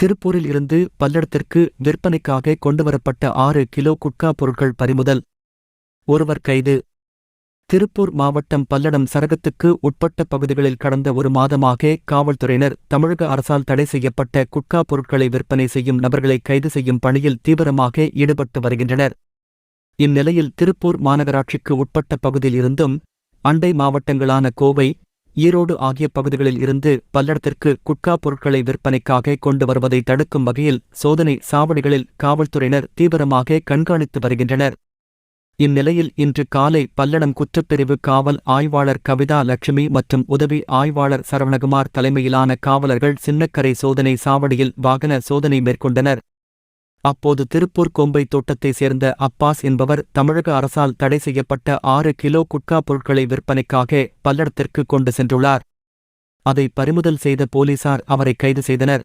திருப்பூரில் இருந்து பல்லடத்திற்கு விற்பனைக்காக கொண்டுவரப்பட்ட ஆறு கிலோ குட்கா பொருட்கள் பறிமுதல். ஒருவர் கைது. திருப்பூர் மாவட்டம் பல்லடம் சரகத்துக்கு உட்பட்ட பகுதிகளில் கடந்த ஒரு மாதமாக காவல்துறையினர் தமிழக அரசால் தடை செய்யப்பட்ட குட்கா பொருட்களை விற்பனை செய்யும் நபர்களை கைது செய்யும் பணியில் தீவிரமாக ஈடுபட்டு வருகின்றனர். இந்நிலையில் திருப்பூர் மாநகராட்சிக்கு உட்பட்ட பகுதியில் இருந்தும் அண்டை மாவட்டங்களான கோவை ஈரோடு ஆகிய பகுதிகளில் இருந்து பல்லடத்திற்கு குட்கா பொருட்களை விற்பனைக்காக கொண்டு வருவதை தடுக்கும் வகையில் சோதனை சாவடிகளில் காவல்துறையினர் தீவிரமாக கண்காணித்து வருகின்றனர். இந்நிலையில் இன்று காலை பல்லடம் குற்றப்பிரிவு காவல் ஆய்வாளர் கவிதா லட்சுமி மற்றும் உதவி ஆய்வாளர் சரவணகுமார் தலைமையிலான காவலர்கள் சின்னக்கரை சோதனை சாவடியில் வாகன சோதனை மேற்கொண்டனர். அப்போது திருப்பூர் கொம்பை தோட்டத்தைச் சேர்ந்த அப்பாஸ் என்பவர் தமிழக அரசால் தடை செய்யப்பட்ட ஆறு கிலோ குட்கா பொருட்களை விற்பனைக்காக பல்லடத்திற்கு கொண்டு சென்றுள்ளார். அதை பறிமுதல் செய்த போலீசார் அவரை கைது செய்தனர்.